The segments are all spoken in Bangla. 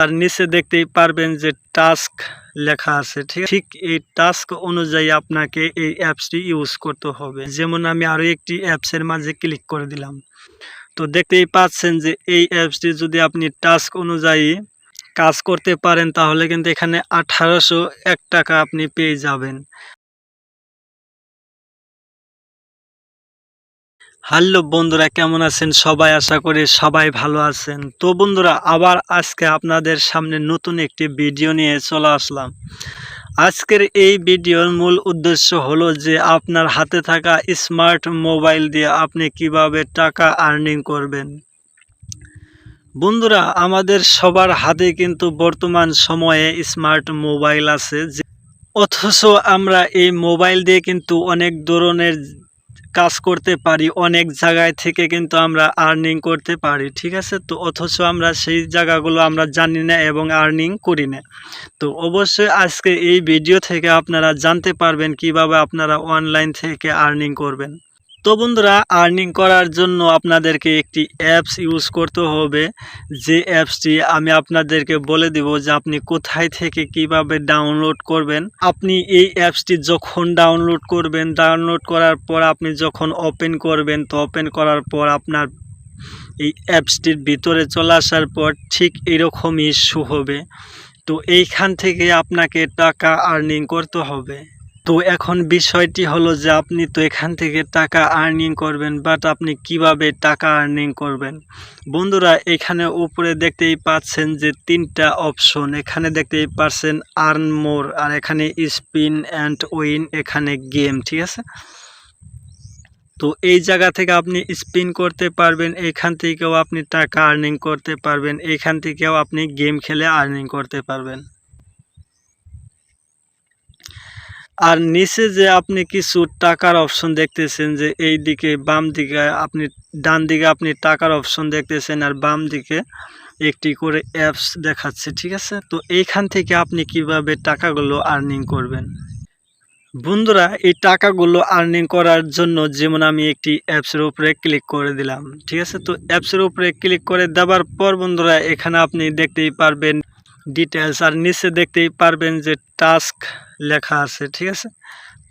আর নিচে দেখতেই পারবেন যে টাস্ক লেখা আছে, ঠিক ঠিক এই টাস্ক অনুযায়ী আপনাকে এই অ্যাপসটি ইউজ করতে হবে। যেমন আমি আরও একটি অ্যাপসের মাঝে ক্লিক করে দিলাম। তো দেখতেই পাচ্ছেন যে এই অ্যাপসটি যদি আপনি টাস্ক অনুযায়ী কাজ করতে পারেন, তাহলে কিন্তু এখানে আঠারোশো এক টাকা আপনি পেয়ে যাবেন। হ্যালো বন্ধুরা, কেমন আছেন? সবাই আশা করি সবাই ভালো আছেন। তো বন্ধুরা, আবার আজকে আপনাদের সামনে নতুন একটি ভিডিও নিয়ে চলে আসলাম। আজকের এই ভিডিওর মূল উদ্দেশ্য হলো যে আপনার হাতে থাকা স্মার্ট মোবাইল দিয়ে আপনি কীভাবে টাকা আর্নিং করবেন। বন্ধুরা, আমাদের সবার হাতে কিন্তু বর্তমান সময়ে স্মার্ট মোবাইল আছে অথচ আমরা এই মোবাইল দিয়ে কিন্তু অনেক ধরনের কাজ করতে পারি, অনেক জায়গায় থেকে কিন্তু আমরা আর্নিং করতে পারি, ঠিক আছে? তো অথচ আমরা সেই জায়গাগুলো আমরা জানি না এবং আর্নিং করি না। তো অবশ্যই আজকে এই ভিডিও থেকে আপনারা জানতে পারবেন কীভাবে আপনারা অনলাইন থেকে আর্নিং করবেন। তো বন্ধুরা আর্নিং করার জন্য আপনাদেরকে একটি অ্যাপস ইউজ করতে হবে। যে অ্যাপসটি আমি আপনাদেরকে বলে দেব যে আপনি কোথায় থেকে কীভাবে ডাউনলোড করবেন। আপনি এই অ্যাপসটি যখন ডাউনলোড করবেন ডাউনলোড করার পর আপনি যখন ওপেন করবেন, তো ওপেন করার পর আপনার এই অ্যাপসটির ভিতরে চলে আসার পর ঠিক এরকমই শু হবে। তো এইখান থেকে আপনাকে টাকা আর্নিং করতে হবে। তো এখন বিষয়টি হলো যে আপনি তো এখান থেকে টাকা আর্নিং করবেন বাট আপনি কীভাবে টাকা আর্নিং করবেন? বন্ধুরা, এখানে উপরে দেখতেই পাচ্ছেন যে তিনটা অপশন এখানে দেখতেই পাচ্ছেন আর্ন মোর আর এখানে স্পিন অ্যান্ড উইন এখানে গেম ঠিক আছে? তো এই জায়গা থেকে আপনি স্পিন করতে পারবেন, এখান থেকেও আপনি টাকা আর্নিং করতে পারবেন, এখান থেকেও আপনি গেম খেলে আর্নিং করতে পারবেন। আর নিচে যে আপনি কিছু টাকার অপশন দেখতেছেন যে এই দিকে বাম দিকে আপনি, ডান দিকে আপনি টাকার অপশন দেখতেছেন আর বাম দিকে একটি করে অ্যাপস দেখাচ্ছে, ঠিক আছে? তো এইখান থেকে আপনি কীভাবে টাকাগুলো আর্নিং করবেন? বন্ধুরা, এই টাকাগুলো আর্নিং করার জন্য যেমন আমি একটি অ্যাপসের উপরে ক্লিক করে দিলাম, ঠিক আছে? তো অ্যাপসের উপরে ক্লিক করে দেওয়ার পর বন্ধুরা, এখানে আপনি দেখতেই পারবেন ডিটেলস আর নিচে দেখতেই পারবেন যে টাস্ক লেখা আছে, ঠিক আছে?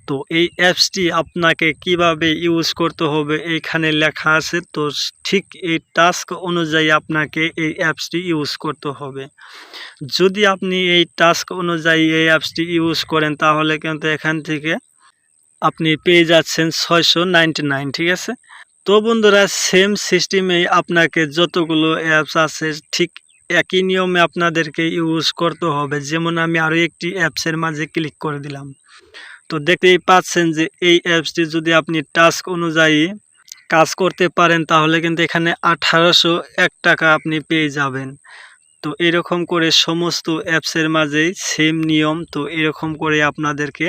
তো এই অ্যাপসটি আপনাকে কীভাবে ইউজ করতে হবে এইখানে লেখা আছে, তো ঠিক এই টাস্ক অনুযায়ী আপনাকে এই অ্যাপসটি ইউজ করতে হবে। যদি আপনি এই টাস্ক অনুযায়ী এই অ্যাপসটি ইউজ করেন, তাহলে কিন্তু এখান থেকে আপনি পেয়ে যাচ্ছেন ছয়শো ঠিক আছে? তো বন্ধুরা সেম সিস্টেমেই আপনাকে যতগুলো অ্যাপস আছে, ঠিক একই নিয়মে আপনাদেরকে ইউজ করতে হবে। যেমন আমি আরও একটি অ্যাপসের মাঝে ক্লিক করে দিলাম। তো দেখতেই পাচ্ছেন যে এই অ্যাপসটি যদি আপনি টাস্ক অনুযায়ী কাজ করতে পারেন, তাহলে কিন্তু এখানে আঠারোশো এক টাকা আপনি পেয়ে যাবেন। তো এরকম করে সমস্ত অ্যাপসের মাঝেই সেম নিয়ম। তো এরকম করে আপনাদেরকে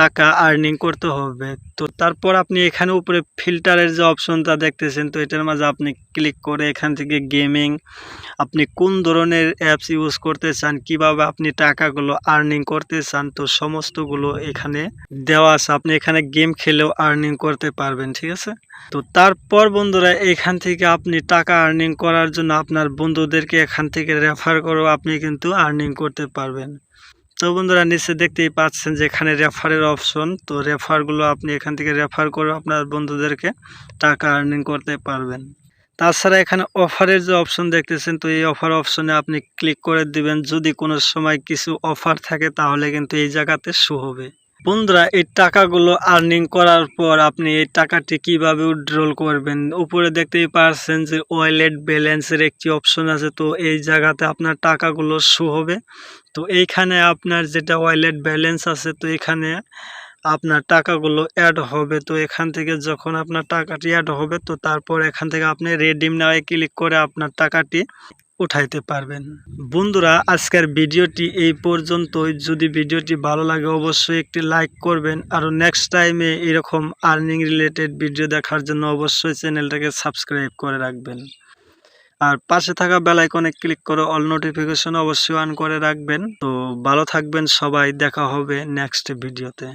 টাকা আর্নিং করতে হবে। তো তারপর আপনি এখানে উপরে ফিল্টারের যে অপশনটা দেখতেছেন, তো এটার মাঝে আপনি ক্লিক করে এখান থেকে গেমিং আপনি কোন ধরনের অ্যাপস ইউজ করতে চান, কীভাবে আপনি টাকাগুলো আর্নিং করতে চান, তো সমস্তগুলো এখানে দেওয়া আছে। আপনি এখানে গেম খেলেও আর্নিং করতে পারবেন, ঠিক আছে? তো তারপর বন্ধুরা, এখান থেকে আপনি টাকা আর্নিং করার জন্য আপনার বন্ধুদেরকে এখান থেকে রেফার করেও আপনি কিন্তু আর্নিং করতে পারবেন। তো বন্ধুরা নিচে দেখতেই পাচ্ছেন যে এখানে রেফারের অপশন তো রেফারগুলো আপনি এখান থেকে রেফার করে আপনার বন্ধুদেরকে টাকা আর্নিং করতে পারবেন। তাছাড়া এখানে অফারের যে অপশন দেখতেছেন, তো এই অফার অপশনে আপনি ক্লিক করে দিবেন। যদি কোনো সময় কিছু অফার থাকে, তাহলে কিন্তু এই জায়গাতে শো হবে। বন্ধুরা, এই টাকাগুলো আর্নিং করার পর আপনি এই টাকাটি কীভাবে উইথড্রল করবেন? উপরে দেখতেই পারছেন যে ওয়ালেট ব্যালেন্সের একটি অপশন আছে, তো এই জায়গাতে আপনার টাকাগুলো শো হবে। তো এইখানে আপনার যেটা ওয়ালেট ব্যালেন্স আছে, তো এখানে আপনার টাকাগুলো অ্যাড হবে। তো এখান থেকে যখন আপনার টাকাটি অ্যাড হবে, তো তারপর এখান থেকে আপনি রেডিম নেওয়ায় ক্লিক করে আপনার টাকাটি উঠাইতে পারবেন। বন্ধুরা, আজকের ভিডিওটি এই পর্যন্তই। যদি ভিডিওটি ভালো লাগে, অবশ্যই একটি লাইক করবেন। আর নেক্সট টাইমে এরকম আর্নিং রিলেটেড ভিডিও দেখার জন্য অবশ্যই চ্যানেলটাকে সাবস্ক্রাইব করে রাখবেন। আর পাশে থাকা বেল আইকনে ক্লিক করে অল নোটিফিকেশন অবশ্যই অন করে রাখবেন। তো ভালো থাকবেন সবাই, দেখা হবে নেক্সট ভিডিওতে